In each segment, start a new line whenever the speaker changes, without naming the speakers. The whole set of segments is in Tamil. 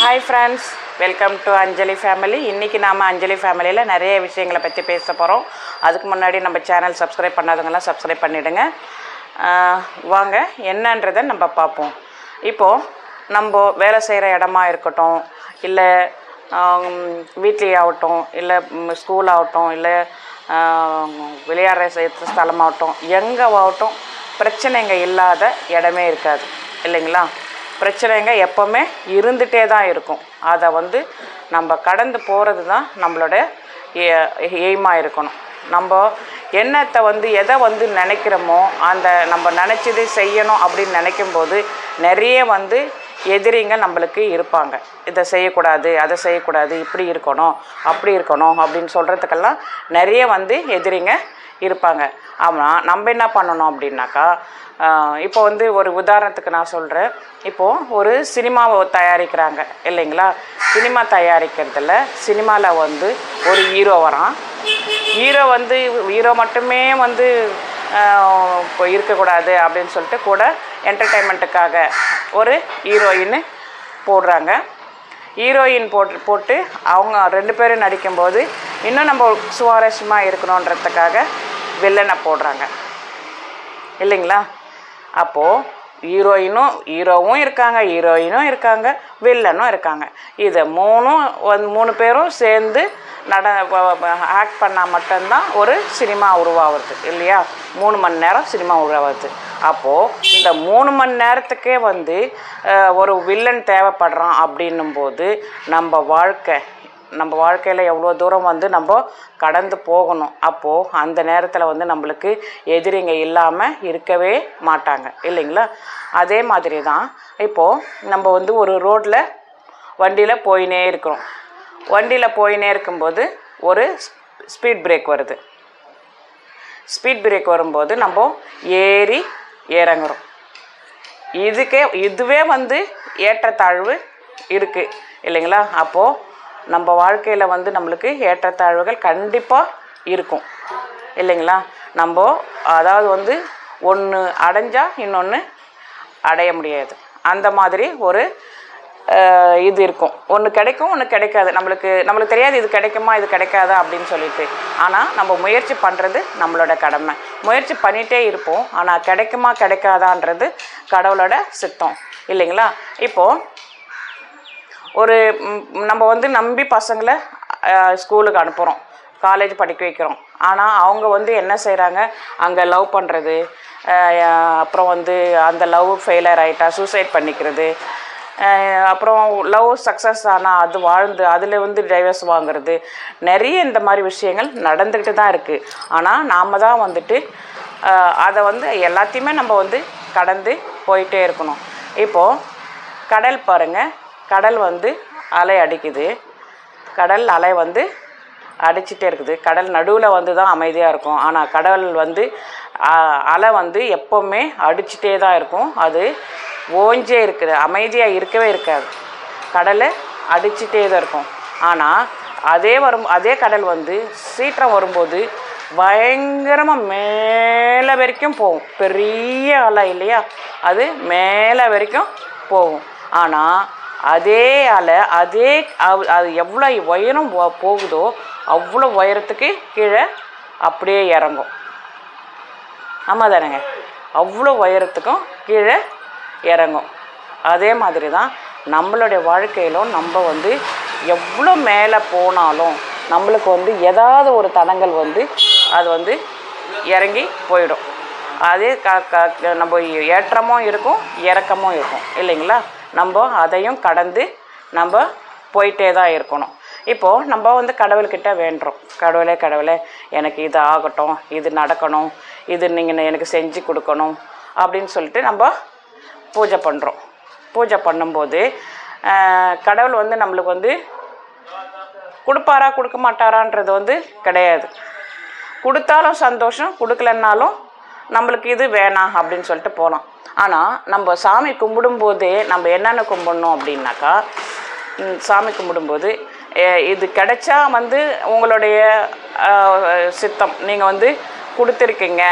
Hi friends welcome to Anjali family இன்றைக்கி நாம் அஞ்சலி ஃபேமிலியில் நிறைய விஷயங்களை பற்றி பேச போகிறோம் அதுக்கு முன்னாடி நம்ம சேனல் சப்ஸ்கிரைப் பண்ணாதவங்களாம் சப்ஸ்கிரைப் பண்ணிவிடுங்க வாங்க என்னன்றதை நம்ம பார்ப்போம். இப்போது நம்ம வேலை செய்கிற இடமா இருக்கட்டும் இல்லை வீட்லேயே ஆகட்டும் இல்லை ஸ்கூல் ஆகட்டும் இல்லை விளையாடுற ஸ்தலமாகட்டும் எங்கே ஆகட்டும் பிரச்சனைங்க இல்லாத இடமே இருக்காது. இல்லைங்களா? பிரச்சனைங்க எப்போவுமே இருந்துகிட்டே தான் இருக்கும். அதை வந்து நம்ம கடந்து போகிறது தான் நம்மளோட எய்மாக இருக்கணும். நம்ம எண்ணத்தை வந்து எதை வந்து நினைக்கிறோமோ அந்த நம்ம நினச்சது செய்யணும் அப்படின்னு நினைக்கும்போது நிறைய வந்து எதிரிங்க நம்மளுக்கு இருப்பாங்க. இதை செய்யக்கூடாது அதை செய்யக்கூடாது இப்படி இருக்கணும் அப்படி இருக்கணும் அப்படின்னு சொல்கிறதுக்கெல்லாம் நிறைய வந்து எதிரிங்க இருப்பாங்க. ஆமாம் நம்ம என்ன பண்ணணும் அப்படின்னாக்கா இப்போ வந்து ஒரு உதாரணத்துக்கு நான் சொல்கிறேன் இப்போது ஒரு சினிமாவை தயாரிக்கிறாங்க இல்லைங்களா? சினிமா தயாரிக்கிறதுல சினிமாவில் வந்து ஒரு ஹீரோ வரான். ஹீரோ வந்து ஹீரோ மட்டுமே வந்து இப்போ இருக்கக்கூடாது அப்படின்னு சொல்லிட்டு கூட என்டர்டெயின்மெண்ட்டுக்காக ஒரு ஹீரோயின் போடுறாங்க. ஹீரோயின் போட்டு போட்டு அவங்க ரெண்டு பேரும் நடிக்கும்போது இன்னும் நம்ம சுவாரஸ்யமாக இருக்கணுன்றதுக்காக வில்லனை போடுறாங்க. இல்லைங்களா? அப்போது ஹீரோயினும் ஹீரோவும் இருக்காங்க ஹீரோயினும் இருக்காங்க வில்லனும் இருக்காங்க. இதை மூணும் வந்து மூணு பேரும் சேர்ந்து நட ஆக்ட் பண்ணால் மட்டும்தான் ஒரு சினிமா உருவாகுது இல்லையா? மூணு மணி நேரம் சினிமா உருவாகுது அப்போது இந்த மூணு மணி நேரத்துக்கே வந்து ஒரு வில்லன் தேவைப்படுறான் அப்படின்னும் போது நம்ம வாழ்க்கை நம்ம வாழ்க்கையில் எவ்வளோ தூரம் வந்து நம்ம கடந்து போகணும். அப்போது அந்த நேரத்தில் வந்து நம்மளுக்கு எதிரிங்க இல்லாமல் இருக்கவே மாட்டாங்க. இல்லைங்களா? அதே மாதிரி தான் இப்போது நம்ம வந்து ஒரு ரோட்டில் வண்டியில் போயினே இருக்கிறோம். வண்டியில் போயினே இருக்கும்போது ஒரு ஸ்பீட் பிரேக் வருது. ஸ்பீட் பிரேக் வரும்போது நம்ம ஏறி இறங்குறோம். இதுக்கே இதுவே வந்து ஏற்றத்தாழ்வு இருக்குது இல்லைங்களா? அப்போது நம்ம வாழ்க்கையில் வந்து நம்மளுக்கு ஏற்றத்தாழ்வுகள் கண்டிப்பாக இருக்கும். இல்லைங்களா? நம்ம அதாவது வந்து ஒன்று அடைஞ்சால் இன்னொன்று அடைய முடியாது. அந்த மாதிரி ஒரு இது இருக்கும். ஒன்று கிடைக்கும் ஒன்று கிடைக்காது. நம்மளுக்கு நம்மளுக்கு தெரியாது இது கிடைக்குமா இது கிடைக்காதா அப்படின்னு சொல்லிட்டு. ஆனால் நம்ம முயற்சி பண்ணுறது நம்மளோட கடமை. முயற்சி பண்ணிகிட்டே இருப்போம். ஆனால் கிடைக்குமா கிடைக்காதான்றது கடவுளோட சித்தம். இல்லைங்களா? இப்போது ஒரு நம்ம வந்து நம்பி பசங்களை ஸ்கூலுக்கு அனுப்புகிறோம் காலேஜ் படிக்க வைக்கிறோம். ஆனால் அவங்க வந்து என்ன செய்கிறாங்க அங்கே லவ் பண்ணுறது அப்புறம் வந்து அந்த லவ் ஃபெயிலியர் ஆகிட்டா சூசைட் பண்ணிக்கிறது. அப்புறம் லவ் சக்ஸஸ் ஆனால் அது வாழ்ந்து அதில் வந்து டைவர்ஸ் வாங்குறது. நிறைய இந்த மாதிரி விஷயங்கள் நடந்துக்கிட்டு தான் இருக்குது ஆனால் நாம் தான் வந்துட்டு அதை வந்து எல்லாத்தையுமே நம்ம வந்து கடந்து போயிட்டே இருக்கணும். இப்போது கடல் பாருங்கள் கடல் வந்து அலை அடிக்குது. கடல் அலை வந்து அடிச்சிட்டே இருக்குது. கடல் நடுவில் வந்து தான் அமைதியாக இருக்கும். ஆனால் கடல் வந்து அலை வந்து எப்போவுமே அடிச்சிட்டே தான் இருக்கும். அது ஓஞ்சே இருக்குது. அமைதியாக இருக்கவே இருக்காது. கடலை அடிச்சிட்டே தான் இருக்கும். ஆனால் அதே வரும் அதே கடல் வந்து சீற்றம் வரும்போது பயங்கரமாக மேலே வரைக்கும் போகும். பெரிய அலை இல்லையா? அது மேலே வரைக்கும் போகும். ஆனால் அதே அலை அதே அது எவ்வளோ உயரம் போகுதோ அவ்வளோ உயரத்துக்கு கீழே அப்படியே இறங்கும். ஆமாம் தானேங்க அவ்வளோ உயரத்துக்கும் கீழே இறங்கும். அதே மாதிரி தான் நம்மளுடைய வாழ்க்கையிலும் நம்ம வந்து எவ்வளோ மேலே போனாலும் நம்மளுக்கு வந்து ஏதாவது ஒரு தடங்கள் வந்து அது வந்து இறங்கி போயிடும். அதே க க நம்ம ஏற்றமும் இருக்கும் இறக்கமும் இருக்கும். இல்லைங்களா? நம்ம அதையும் கடந்து நம்ம போயிட்டே தான் இருக்கணும். இப்போது நம்ம வந்து கடவுள்கிட்ட வேண்டுறோம். கடவுளே கடவுளே எனக்கு இது ஆகட்டும் இது நடக்கணும் இது நீங்கள் எனக்கு செஞ்சு கொடுக்கணும் அப்படின்னு சொல்லிட்டு நம்ம பூஜை பண்ணுறோம் பூஜை பண்ணும்போது கடவுள் வந்து நம்மளுக்கு வந்து கொடுப்பாரா கொடுக்க மாட்டாரான்றது வந்து கிடையாது. கொடுத்தாலும் சந்தோஷம் கொடுக்கலன்னாலும் நம்மளுக்கு இது வேணாம் அப்படின்னு சொல்லிட்டு போகலாம் ஆனால் நம்ம சாமி கும்பிடும்போதே நம்ம என்னென்ன கும்பிடணும் அப்படின்னாக்கா சாமி கும்பிடும்போது இது கிடைச்சா வந்து உங்களுடைய சித்தம். நீங்கள் வந்து கொடுத்துருக்கீங்க.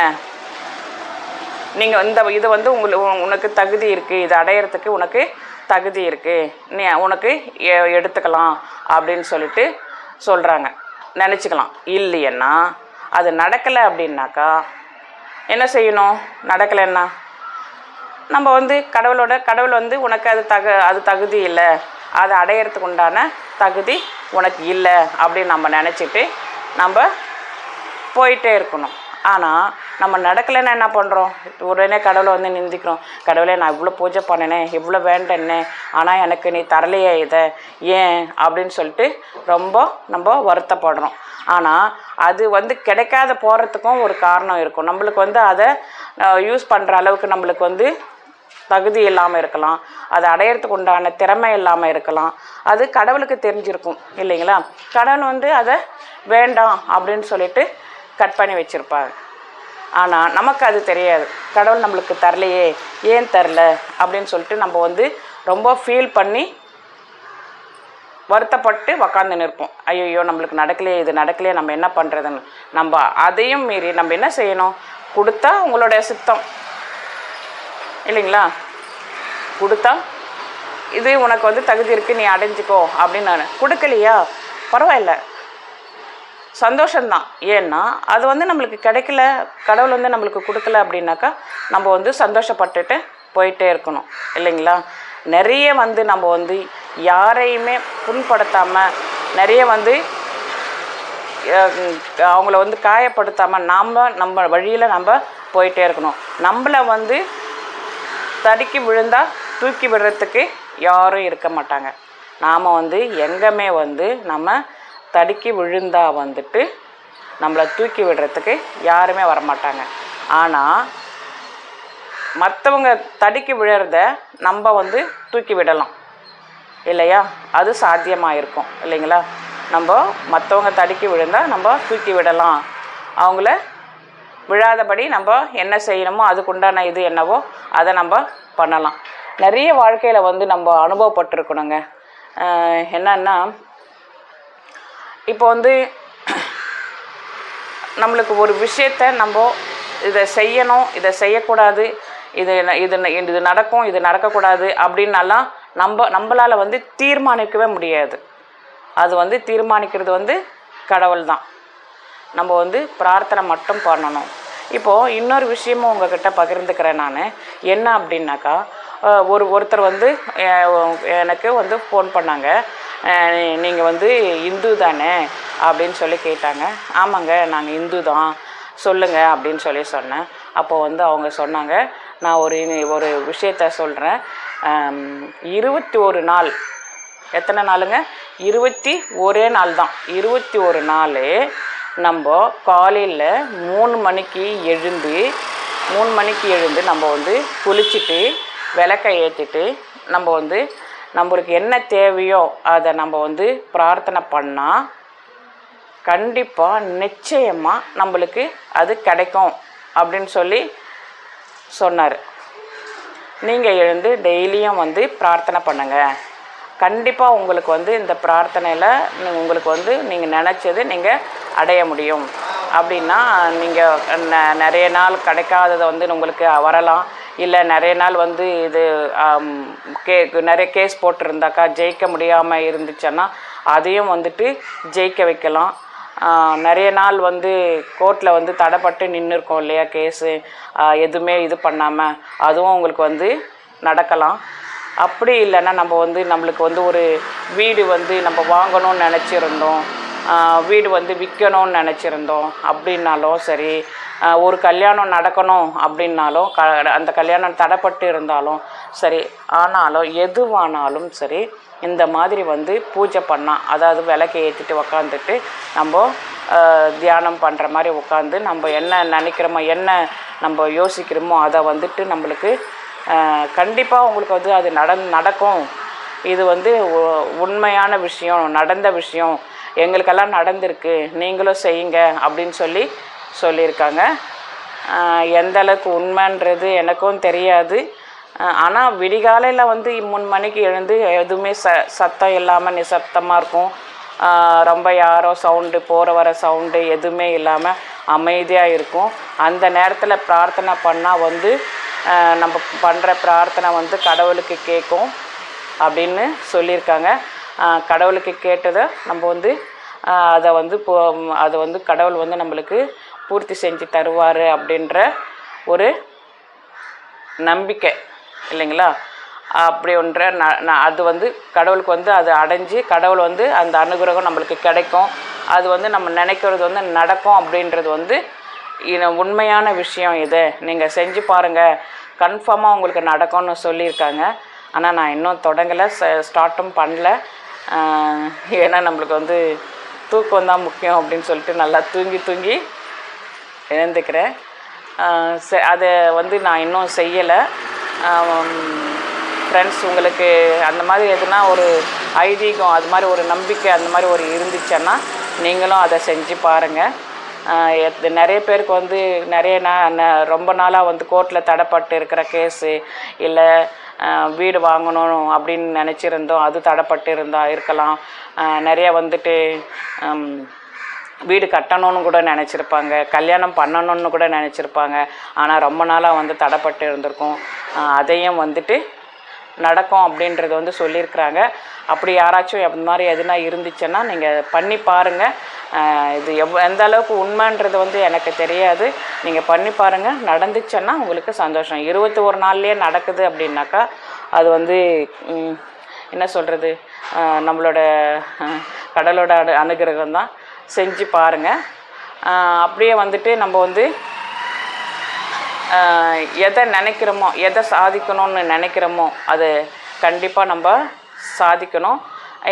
நீங்கள் இந்த இது வந்து உங்களுக்கு உனக்கு தகுதி இருக்குது இது அடையிறதுக்கு உனக்கு தகுதி இருக்குது நீ உனக்கு எ- எடுத்துக்கலாம் அப்படின்னு சொல்லிட்டு சொல்கிறாங்க நினச்சிக்கலாம். இல்லையன்னா அது நடக்கலை அப்படின்னாக்கா என்ன செய்யணும்? நடக்கலைன்னா? நம்ம வந்து கடவுளோட கடவுள் வந்து உனக்கு அது தகு அது தகுதி இல்லை. அதை அடையிறதுக்கு உண்டான தகுதி உனக்கு இல்லை அப்படின்னு நம்ம நினச்சிட்டு நம்ம போயிட்டே இருக்கணும். ஆனால் நம்ம நடக்கலைன்னா என்ன பண்ணுறோம் உடனே கடவுளை வந்து நிந்திக்கிறோம். கடவுளே நான் இவ்வளோ பூஜை பண்ணினேன் இவ்வளோ வேண்டேன்னே ஆனால் எனக்கு நீ தரலையே இதை. ஏன்? அப்படின்னு சொல்லிட்டு ரொம்ப நம்ம வருத்தப்படுறோம். ஆனால் அது வந்து கிடைக்காத போகிறதுக்கும் ஒரு காரணம் இருக்கும். நம்மளுக்கு வந்து அதை யூஸ் பண்ணுற அளவுக்கு நம்மளுக்கு வந்து தகுதி இல்லாமல் இருக்கலாம். அதை அடையிறதுக்கு உண்டான திறமை இல்லாமல் இருக்கலாம். அது கடவுளுக்கு தெரிஞ்சிருக்கும் இல்லைங்களா? கடவுள் வந்து அதை வேண்டாம் அப்படின்னு சொல்லிட்டு கட் பண்ணி வச்சுருப்பாங்க ஆனால் நமக்கு அது தெரியாது. கடவுள் நம்மளுக்கு தரலையே ஏன் தரல? அப்படின்னு சொல்லிட்டு நம்ம வந்து ரொம்ப ஃபீல் பண்ணி வருத்தப்பட்டு உக்காந்து நிற்போம். ஐயோ நம்மளுக்கு நடக்கலையே இது நடக்கலையே நம்ம என்ன பண்ணுறதுன்னு நம்ம அதையும் மீறி நம்ம என்ன செய்யணும்? கொடுத்தா உங்களுடைய சித்தம். இல்லைங்களா? கொடுத்தா இது உனக்கு வந்து தகுதி இருக்குது நீ அடைஞ்சிக்கோ அப்படின்னு நான். கொடுக்கலையா? பரவாயில்ல. சந்தோஷம்தான். ஏன்னா அது வந்து நம்மளுக்கு கிடைக்கல கடவுள் வந்து நம்மளுக்கு கொடுக்கல அப்படின்னாக்கா நம்ம வந்து சந்தோஷப்பட்டுட்டு போயிட்டே இருக்கணும். இல்லைங்களா? நிறைய வந்து நம்ம வந்து யாரையுமே புண்படுத்தாமல் நிறைய வந்து அவங்கள வந்து காயப்படுத்தாமல் நாம் நம்ம வழியில் நம்ம போயிட்டே இருக்கணும். நம்மளை வந்து தடுக்கி விழுந்தா தூக்கி விடுறதுக்கு யாரும் இருக்க மாட்டாங்க. நாம் வந்து எங்கேமே வந்து நம்ம தடுக்கி விழுந்தா வந்துட்டு நம்மளை தூக்கி விடுறதுக்கு யாருமே வரமாட்டாங்க. ஆனால் மற்றவங்க தடுக்கி விழுறத நம்ம வந்து தூக்கி விடலாம். இல்லையா? அது சாத்தியமாக இருக்கும் இல்லைங்களா? நம்ம மற்றவங்க தடுக்கி விழுந்தால் நம்ம தூக்கி விடலாம். அவங்கள விழாதபடி நம்ம என்ன செய்யணுமோ அதுக்குண்டான இது என்னவோ அதை நம்ம பண்ணலாம். நிறைய வாழ்க்கையில் வந்து நம்ம அனுபவப்பட்டிருக்கணுங்க. என்னன்னா இப்போ வந்து நம்மளுக்கு ஒரு விஷயத்த நம்ம இதை செய்யணும் இதை செய்யக்கூடாது இது இது இது நடக்கும் இது நடக்கக்கூடாது அப்படின்னாலாம் நம்ம நம்மளால் வந்து தீர்மானிக்கவே முடியாது. அது வந்து தீர்மானிக்கிறது வந்து கடவுள் தான் நம்ம வந்து பிரார்த்தனை மட்டும் பண்ணணும். இப்போது இன்னொரு விஷயமும் உங்ககிட்ட பகிர்ந்துக்கிறேன் நான். என்ன அப்படின்னாக்கா ஒரு ஒருத்தர் வந்து எனக்கு வந்து ஃபோன் பண்ணாங்க. நீங்கள் வந்து இந்து தானே அப்படின்னு சொல்லி கேட்டாங்க. ஆமாங்க நாங்கள் இந்து தான். சொல்லுங்கள் அப்படின்னு சொல்லி சொன்னேன். அப்போ வந்து அவங்க சொன்னாங்க நான் ஒரு ஒரு விஷயத்த சொல்கிறேன் இருபத்தி ஒரு நாள். எத்தனை நாளுங்க? இருபத்தி ஒரே நாள் தான். இருபத்தி ஒரு நாள் நம்ம காலையில் மூணு மணிக்கு எழுந்து மூணு மணிக்கு எழுந்து நம்ம வந்து குளிச்சுட்டு விளக்கை ஏற்றிட்டு நம்ம வந்து நம்மளுக்கு என்ன தேவையோ அதை நம்ம வந்து பிரார்த்தனை பண்ணால் கண்டிப்பாக நிச்சயமாக நம்மளுக்கு அது கிடைக்கும் அப்படின்னு சொல்லி சொன்னார். நீங்கள் எழுந்து டெய்லியும் வந்து பிரார்த்தனை பண்ணுங்கள் கண்டிப்பாக உங்களுக்கு வந்து இந்த பிரார்த்தனையில் உங்களுக்கு வந்து நீங்கள் நினச்சது நீங்கள் அடைய முடியும். அப்படின்னா நீங்கள் நிறைய நாள் கிடைக்காததை வந்து உங்களுக்கு வரலாம். இல்லை நிறைய நாள் வந்து இது கே நிறைய கேஸ் போட்டிருந்தாக்கா ஜெயிக்க முடியாமல் இருந்துச்சுன்னா அதையும் வந்துட்டு ஜெயிக்க வைக்கலாம். நிறைய நாள் வந்து கோர்ட்டில் வந்து தடைப்பட்டு நின்று இருக்கோம் இல்லையா கேஸு எதுவுமே இது பண்ணாமல் அதுவும் உங்களுக்கு வந்து நடக்கலாம். அப்படி இல்லைன்னா நம்ம வந்து நம்மளுக்கு வந்து ஒரு வீடு வந்து நம்ம வாங்கணும்னு நினச்சிருந்தோம். வீடு வந்து விற்கணும்னு நினச்சிருந்தோம். அப்படின்னாலும் சரி ஒரு கல்யாணம் நடக்கணும் அப்படின்னாலும் க அந்த கல்யாணம் தடைப்பட்டு இருந்தாலும் சரி ஆனாலும் எதுவானாலும் சரி இந்த மாதிரி வந்து பூஜை பண்ணால் அதாவது விளக்கை ஏற்றிட்டு உக்காந்துட்டு நம்ம தியானம் பண்ணுற மாதிரி உட்காந்து நம்ம என்ன நினைக்கிறோமோ என்ன நம்ம யோசிக்கிறோமோ அதை வந்துட்டு நம்மளுக்கு கண்டிப்பாக உங்களுக்கு வந்து அது நட நடக்கும். இது வந்து உண்மையான விஷயம் நடந்த விஷயம். எங்களுக்கெல்லாம் நடந்திருக்கு நீங்களும் செய்யுங்க அப்படின்னு சொல்லி சொல்லியிருக்காங்க. எந்த அளவுக்கு உண்மைன்றது எனக்கும் தெரியாது. ஆனால் விடிகாலையில் வந்து மூணு மணிக்கு எழுந்து எதுவுமே ச சத்தம் இல்லாமல் நிசப்தமாக இருக்கும். ரொம்ப யாரோ சவுண்டு போகிற வர சவுண்டு எதுவுமே இல்லாமல் அமைதியாக இருக்கும். அந்த நேரத்தில் பிரார்த்தனை பண்ணால் வந்து நம்ம பண்ணுற பிரார்த்தனை வந்து கடவுளுக்கு கேட்கும் அப்படின்னு சொல்லியிருக்காங்க. கடவுளுக்கு கேட்டதை நம்ம வந்து அதை வந்து போ அதை வந்து கடவுள் வந்து நம்மளுக்கு பூர்த்தி செஞ்சு தருவார் அப்படின்ற ஒரு நம்பிக்கை இல்லைங்களா? அப்படி ஒன்ற அது வந்து கடவுளுக்கு வந்து அது அடைஞ்சு கடவுள் வந்து அந்த அனுகிரகம் நம்மளுக்கு கிடைக்கும். அது வந்து நம்ம நினைக்கிறது வந்து நடக்கும் அப்படின்றது வந்து இது உண்மையான விஷயம் இது. நீங்கள் செஞ்சு பாருங்கள் கன்ஃபார்மாக உங்களுக்கு நடக்கும்னு சொல்லியிருக்காங்க. ஆனால் நான் இன்னும் தொடங்கலை. ஸ்டார்ட்டும் பண்ணல. ஏன்னா நம்மளுக்கு வந்து தூக்கம் தான் முக்கியம் அப்படின்னு சொல்லிட்டு நல்லா தூங்கி தூங்கி எழுந்துக்கிறேன். அதை வந்து நான் இன்னும் செய்யலை. ஃப்ரெண்ட்ஸ் உங்களுக்கு அந்த மாதிரி எதுனா ஒரு ஐதீகம் அது மாதிரி ஒரு நம்பிக்கை அந்த மாதிரி ஒரு இருந்துச்சுன்னா நீங்களும் அதை செஞ்சு பாருங்கள் நிறைய பேருக்கு வந்து நிறைய நான் ரொம்ப நாளாக வந்து கோர்ட்டில் தடைப்பட்டு இருக்கிற கேஸு இல்லை வீடு வாங்கணும் அப்படின்னு நினச்சிருந்தோம். அது தடைப்பட்டு இருந்தால் இருக்கலாம். நிறைய வந்துட்டு வீடு கட்டணும்னு கூட நினச்சிருப்பாங்க. கல்யாணம் பண்ணணும்னு கூட நினச்சிருப்பாங்க. ஆனால் ரொம்ப நாளாக வந்து தடைப்பட்டு இருந்திருக்கும். அதையும் வந்துட்டு நடக்கும் அப்படின்றது வந்து சொல்லியிருக்கிறாங்க. அப்படி யாராச்சும் அந்த மாதிரி எதுனா இருந்துச்சுன்னா நீங்கள் பண்ணி பாருங்கள் இது எவ் எந்த அளவுக்கு உண்மைன்றது வந்து எனக்கு தெரியாது. நீங்கள் பண்ணி பாருங்கள் நடந்துச்சுன்னா உங்களுக்கு சந்தோஷம். இருபத்தி ஒரு நாள்லேயே நடக்குது அப்படின்னாக்கா அது வந்து என்ன சொல்கிறது நம்மளோட கடலோட அனு அனுகிரகம் தான். செஞ்சு பாருங்கள் அப்படியே வந்துட்டு நம்ம வந்து எதை நினைக்கிறோமோ எதை சாதிக்கணும்னு நினைக்கிறோமோ அது கண்டிப்பாக நம்ம சாதிக்கணும்.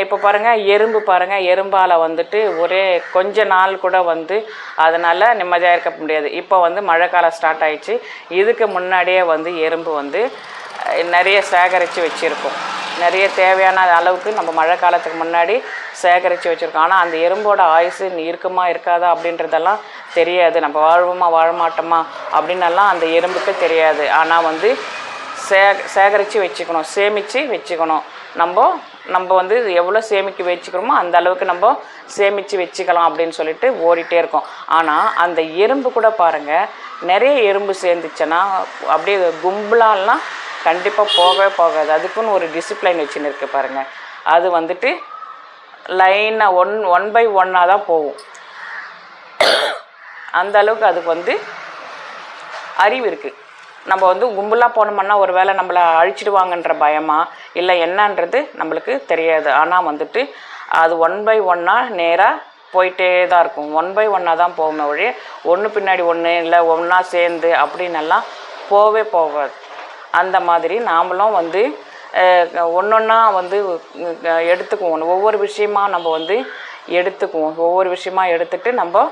இப்போ பாருங்கள் எறும்பு பாருங்கள் எறும்பால் வந்துட்டு ஒரே கொஞ்ச நாள் கூட வந்து அதனால் நிம்மதியாக இருக்க முடியாது. இப்போ வந்து மழை காலம் ஸ்டார்ட் ஆயிடுச்சு. இதுக்கு முன்னாடியே வந்து எறும்பு வந்து நிறைய சேகரித்து வச்சுருக்கோம். நிறைய தேவையான அளவுக்கு நம்ம மழை காலத்துக்கு முன்னாடி சேகரித்து வச்சுருக்கோம். ஆனால் அந்த எறும்போட ஆயுசு இருக்குமா இருக்காதா அப்படின்றதெல்லாம் தெரியாது. நம்ம வாழ்வோமா வாழ மாட்டோமா அப்படின்னெல்லாம் அந்த எறும்புக்கு தெரியாது. ஆனால் வந்து சே சேகரித்து வச்சுக்கணும் சேமித்து வச்சுக்கணும். நம்ம நம்ம வந்து எவ்வளோ சேமிக்க வச்சுக்கிறோமோ அந்த அளவுக்கு நம்ம சேமித்து வச்சுக்கலாம் அப்படின்னு சொல்லிட்டு ஓடிட்டே இருக்கோம். ஆனால் அந்த எறும்பு கூட பாருங்கள் நிறைய எறும்பு சேர்ந்துச்சுன்னா அப்படியே கும்பலாலாம் கண்டிப்பாக போகவே போகாது. அதுக்குன்னு ஒரு டிசிப்ளைன் வச்சுன்னு இருக்கு பாருங்கள் அது வந்துட்டு லைனாக ஒன் ஒன் பை ஒன்னாக தான் போகும். அந்த அளவுக்கு அதுக்கு வந்து அறிவு இருக்குது நம்ம வந்து கும்பலாக போனோம்னா ஒரு வேளை நம்மளை அழிச்சிடுவாங்கன்ற பயமா? இல்லை என்னன்றது நம்மளுக்கு தெரியாது. ஆனால் வந்துட்டு அது ஒன் பை ஒன்னாக நேராக போயிட்டே தான் இருக்கும். ஒன் பை ஒன்னாக தான் போகுமே ஒழிய ஒன்று பின்னாடி ஒன்று இல்லை ஒன்றா சேர்ந்து அப்படின்னெல்லாம் போவே போகாது அந்த மாதிரி நாமளும் வந்து ஒன்றா வந்து எடுத்துக்குவோம். ஒவ்வொரு விஷயமா நம்ம வந்து எடுத்துக்குவோம். ஒவ்வொரு விஷயமா எடுத்துகிட்டு நம்ம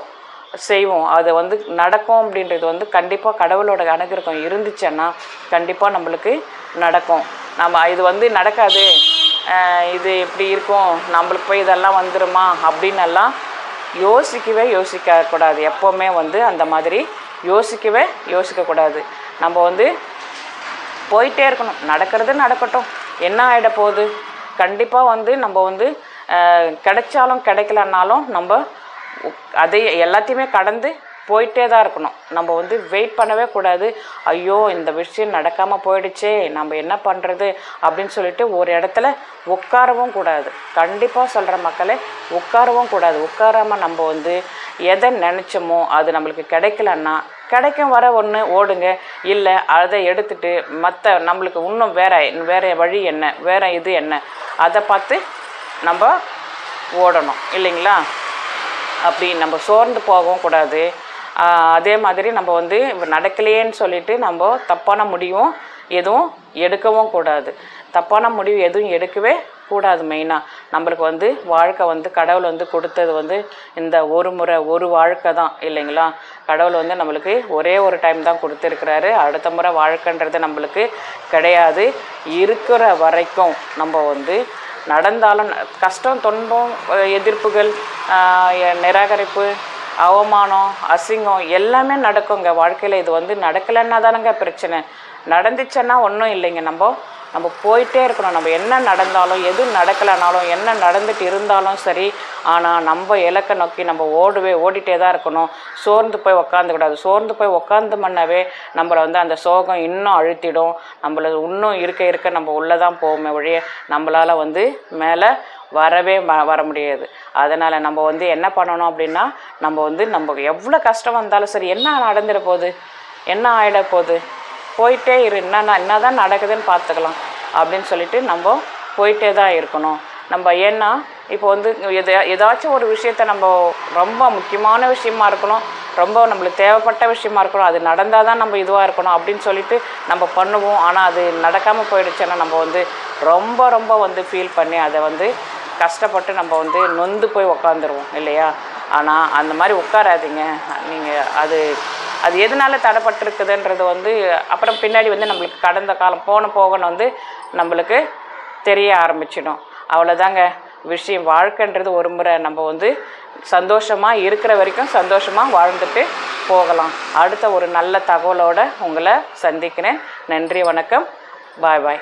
செய்வோம். அது வந்து நடக்கும் அப்படின்றது வந்து கண்டிப்பாக கடவுளோட அனுகிரகம் இருந்துச்சுன்னா கண்டிப்பாக நம்மளுக்கு நடக்கும். நம்ம இது வந்து நடக்காது. இது இப்படி இருக்கும். நம்மளுக்கு போய் இதெல்லாம் வந்துருமா அப்படின்னு எல்லாம் யோசிக்கவே யோசிக்க கூடாது. எப்போவுமே வந்து அந்த மாதிரி யோசிக்கவே யோசிக்கக்கூடாது நம்ம வந்து போயிட்டே இருக்கணும். நடக்கிறது நடக்கட்டும். என்ன ஆகிட போகுது? கண்டிப்பாக வந்து நம்ம வந்து கிடைச்சாலும் கிடைக்கலன்னாலும் நம்ம அதை எல்லாத்தையுமே கடந்து போயிட்டே தான் இருக்கணும். நம்ம வந்து வெயிட் பண்ணவே கூடாது. ஐயோ இந்த விஷயம் நடக்காமல் போயிடுச்சே நம்ம என்ன பண்ணுறது அப்படின்னு சொல்லிட்டு ஒரு இடத்துல உட்காரவும் கூடாது. கண்டிப்பாக சொல்கிற மக்களே உட்காரவும் கூடாது. உட்காராமல் நம்ம வந்து எதை நினச்சோமோ அது நம்மளுக்கு கிடைக்கலன்னா கிடைக்கும் வர ஒன்று ஓடுங்க. இல்லை அதை எடுத்துட்டு மற்ற நம்மளுக்கு இன்னும் வேற வேற வழி என்ன வேற இது என்ன அதை பார்த்து நம்ம ஓடணும். இல்லைங்களா? அப்படி நம்ம சோர்ந்து போகவும் கூடாது. அதே மாதிரி நம்ம வந்து நடக்கலையேன்னு சொல்லிட்டு நம்ம தப்பான முடிவும் எதுவும் எடுக்கவும் கூடாது. தப்பான முடிவு எதுவும் எடுக்கவே கூடாது மெயினாக நம்மளுக்கு வந்து வாழ்க்கை வந்து கடவுள் வந்து கொடுத்தது வந்து இந்த ஒரு முறை ஒரு வாழ்க்கை தான் இல்லைங்களா? கடவுள் வந்து நம்மளுக்கு ஒரே ஒரு டைம் தான் கொடுத்துருக்கிறாரு. அடுத்த முறை வாழ்க்கைன்றது நம்மளுக்கு கிடையாது. இருக்கிற வரைக்கும் நம்ம வந்து நடந்தாலும் கஷ்டம் துன்பம் எதிர்ப்புகள் ஆஹ் நிராகரிப்பு அவமானம் அசிங்கம் எல்லாமே நடக்குங்க. வாழ்க்கையில் இது வந்து நடக்கலைன்னா தானங்க பிரச்சனை. நடந்துச்சுன்னா ஒன்றும் இல்லைங்க நம்ம. நம்ம போயிட்டே இருக்கணும். நம்ம என்ன நடந்தாலும் எது நடக்கலைனாலும் என்ன நடந்துட்டு இருந்தாலும் சரி ஆனால் நம்ம இலக்கை நோக்கி நம்ம ஓடுவே ஓடிட்டே தான் இருக்கணும். சோர்ந்து போய் உக்காந்துக்கூடாது சோர்ந்து போய் உக்காந்தோம்னாவே நம்மளை வந்து அந்த சோகம் இன்னும் அழுத்திடும். நம்மள இன்னும் இருக்க இருக்க நம்ம உள்ளே தான் போவோமே ஒழிய நம்மளால் வந்து மேலே வரவே வர முடியாது. அதனால் நம்ம வந்து என்ன பண்ணணும் அப்படின்னா நம்ம வந்து நம்ம எவ்வளோ கஷ்டம் வந்தாலும் சரி என்ன நடந்துட போகுது? என்ன ஆகிட போகுது? போயிட்டே இரு. என்ன என்ன தான் நடக்குதுன்னு பார்த்துக்கலாம் அப்படின்னு சொல்லிட்டு நம்ம போயிட்டே தான் இருக்கணும். நம்ம ஏன்னா இப்போ வந்து எதா ஏதாச்சும் ஒரு விஷயத்த நம்ம ரொம்ப முக்கியமான விஷயமா இருக்கணும் ரொம்ப நம்மளுக்கு தேவைப்பட்ட விஷயமா இருக்கணும் அது நடந்தால் தான் நம்ம இதுவாக இருக்கணும் அப்படின்னு சொல்லிட்டு நம்ம பண்ணுவோம். ஆனால் அது நடக்காமல் போயிடுச்சுன்னா நம்ம வந்து ரொம்ப ரொம்ப வந்து ஃபீல் பண்ணி அதை வந்து கஷ்டப்பட்டு நம்ம வந்து நொந்து போய் உக்காந்துருவோம் இல்லையா? ஆனால் அந்த மாதிரி உட்காராதீங்க. நீங்கள் அது அது எதனால தடைப்பட்டிருக்குதுன்றது வந்து அப்புறம் பின்னாடி வந்து நம்மளுக்கு கடந்த காலம் போன போகணும் வந்து நம்மளுக்கு தெரிய ஆரம்பிச்சிடும். அவ்வளோதாங்க விஷயம் வாழ்க்கைன்றது ஒரு முறை நம்ம வந்து சந்தோஷமாக இருக்கிற வரைக்கும் சந்தோஷமாக வாழ்ந்துட்டு போகலாம். அடுத்த ஒரு நல்ல தகவலோட உங்களை சந்திக்கிறேன். நன்றி வணக்கம். பாய் பாய்.